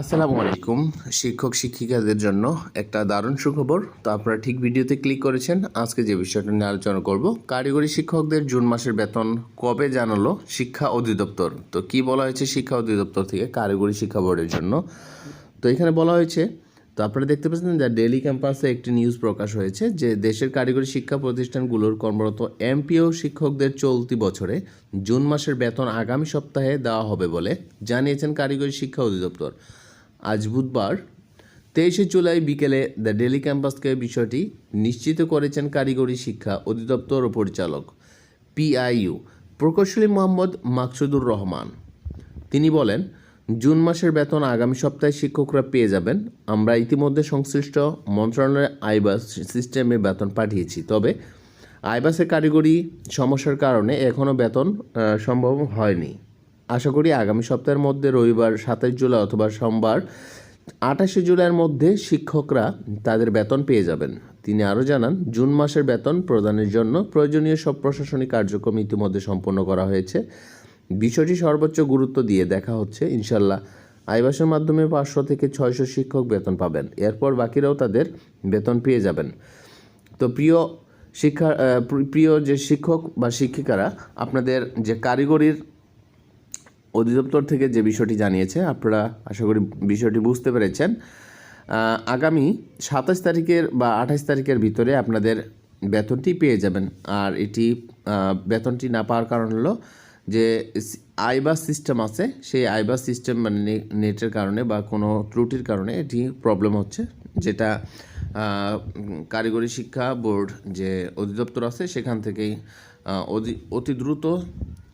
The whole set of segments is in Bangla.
আসসালামু আলাইকুম, শিক্ষক শিক্ষিকাদের জন্য একটা দারুণ সুখবর। তো আপনারা ঠিক ভিডিওতে ক্লিক করেছেন, আজকে যে বিষয়টা নিয়ে আলোচনা করব, কারিগরি শিক্ষকদের জুন মাসের বেতন কবে জানালো শিক্ষা অধিদপ্তর? তো কি বলা হয়েছে শিক্ষা অধিদপ্তর থেকে কারিগরি শিক্ষা বোর্ডের জন্য? তো এখানে বলা হয়েছে, তো আপনারা দেখতে পাচ্ছেন যে ডেলি ক্যাম্পাসে একটি নিউজ প্রকাশ হয়েছে যে দেশের কারিগরি শিক্ষা প্রতিষ্ঠানগুলোর কর্মরত এমপিও শিক্ষকদের চলতি বছরে জুন মাসের বেতন আগামী সপ্তাহে দেওয়া হবে বলে জানিয়েছেন কারিগরি শিক্ষা অধিদপ্তর। আজ বুধবার, তেইশে জুলাই বিকেলে দ্য ডেলি ক্যাম্পাসকে বিষয়টি নিশ্চিত করেছেন কারিগরি শিক্ষা অধিদপ্তর ও পরিচালক পিআইইউ প্রকৌশলী মোহাম্মদ মাকসুদুর রহমান। তিনি বলেন, জুন মাসের বেতন আগামী সপ্তাহে শিক্ষকরা পেয়ে যাবেন। আমরা ইতিমধ্যে সংশ্লিষ্ট মন্ত্রণালয়ের আইবাস সিস্টেমে বেতন পাঠিয়েছি। তবে আইবাসের কারিগরি সমস্যার কারণে এখনও বেতন সম্ভব হয়নি। আশা করি আগামী সপ্তাহের মধ্যে রবিবার সাতাশ জুলাই অথবা সোমবার, আঠাশে জুলাইয়ের মধ্যে শিক্ষকরা তাদের বেতন পেয়ে যাবেন। তিনি আরও জানান, জুন মাসের বেতন প্রদানের জন্য প্রয়োজনীয় সব প্রশাসনিক কার্যক্রম ইতিমধ্যে সম্পন্ন করা হয়েছে। বিষয়টি সর্বোচ্চ গুরুত্ব দিয়ে দেখা হচ্ছে, ইনশাল্লাহ আইবাসের মাধ্যমে পাঁচশো থেকে ছয়শো শিক্ষক বেতন পাবেন। এরপর বাকিরাও তাদের বেতন পেয়ে যাবেন। তো প্রিয় শিক্ষা প্রিয় যে শিক্ষক বা শিক্ষিকারা, আপনাদের যে কারিগরির অধিদপ্তর থেকে যে বিষয়টি জানিয়েছে, আপনারা আশা করি বিষয়টি বুঝতে পেরেছেন। আগামী সাতাশ তারিখের বা আঠাশ তারিখের ভিতরে আপনাদের বেতনটি পেয়ে যাবেন। আর এটি বেতনটি না পাওয়ার কারণ হলো যে আইবাস সিস্টেম আছে, সেই আইবাস সিস্টেম মানে নেটের কারণে বা কোনো ত্রুটির কারণে এটি প্রবলেম হচ্ছে। যেটা কারিগরি শিক্ষা বোর্ড যে অধিদপ্তর আছে, সেখান থেকেই অতি দ্রুত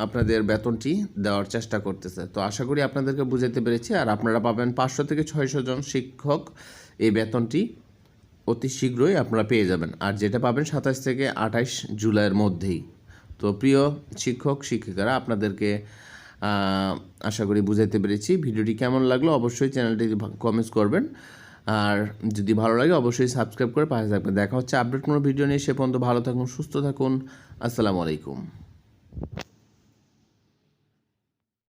আপনাদের বেতনটি দেওয়ার চেষ্টা করতেছে। তো আশা করি আপনাদেরকে বুঝাতে পেরেছি। আর আপনারা পাবেন পাঁচশো থেকে ছয়শো জন শিক্ষক। এই বেতনটি অতি শীঘ্রই আপনারা পেয়ে যাবেন। আর যেটা পাবেন সাতাশ থেকে আঠাশ জুলাইয়ের মধ্যেই। তো প্রিয় শিক্ষক, শিক্ষিকারা, আপনাদেরকে আশা করি বুঝাইতে পেরেছি। ভিডিওটি কেমন লাগল অবশ্যই চ্যানেলটি কমেন্টস করবেন। আর যদি ভালো লাগে অবশ্যই সাবস্ক্রাইব করে পাশে থাকবেন। দেখা হচ্ছে আপডেট কোনো ভিডিও নিয়ে। সে পর্যন্ত ভালো থাকুন, সুস্থ থাকুন। আসসালামু আলাইকুম।